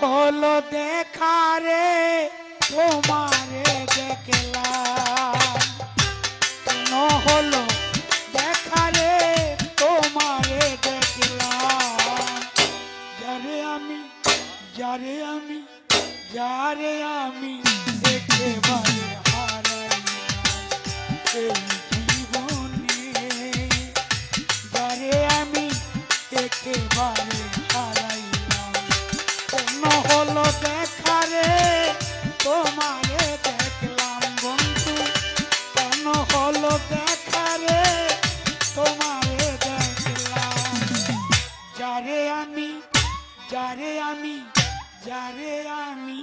হলো দেখা রে? তোমারে দেখলাম। তোমারে দেখলাম বন্ধু। কেন হলো দেখারে তোমারে দেখলাম। যারে আমি যারে আমি যারে আমি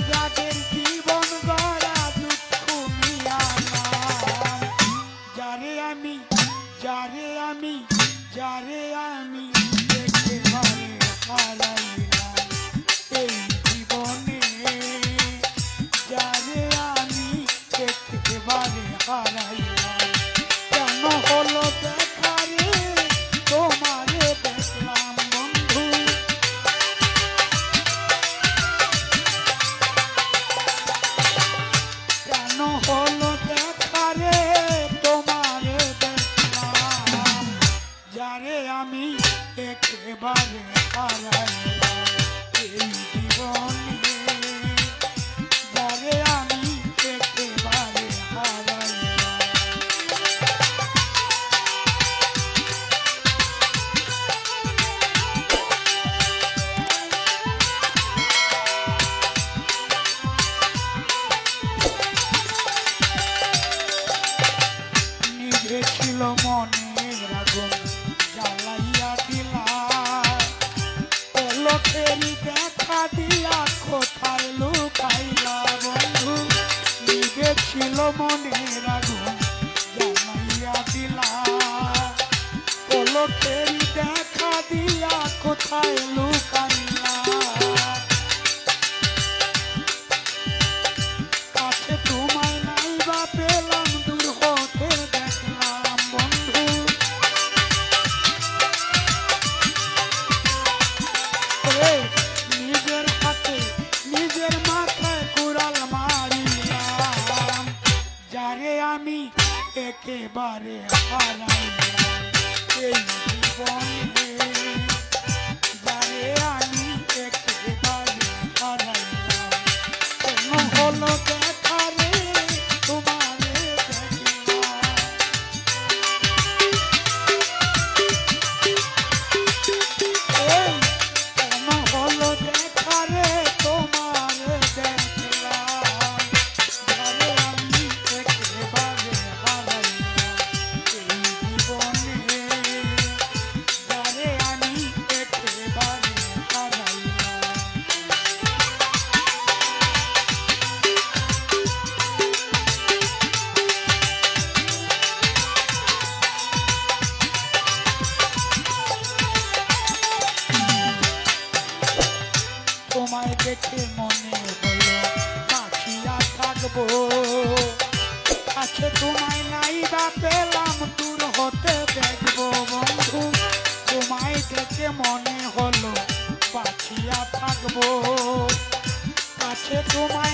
black and pure. body. মনের আগুন জানাইয়া দিলা। পলকের দেখা দিয়া কোথায় লু একেবারে হারাইয়া দেখে মনে হলো পাখিয়া থাকব। কাছে তোমায় নাই বা পেলাম, দূর হতে দেখব বন্ধু। তোমায় দেখে মনে হলো পাখিয়া থাকব। কাছে তোমায়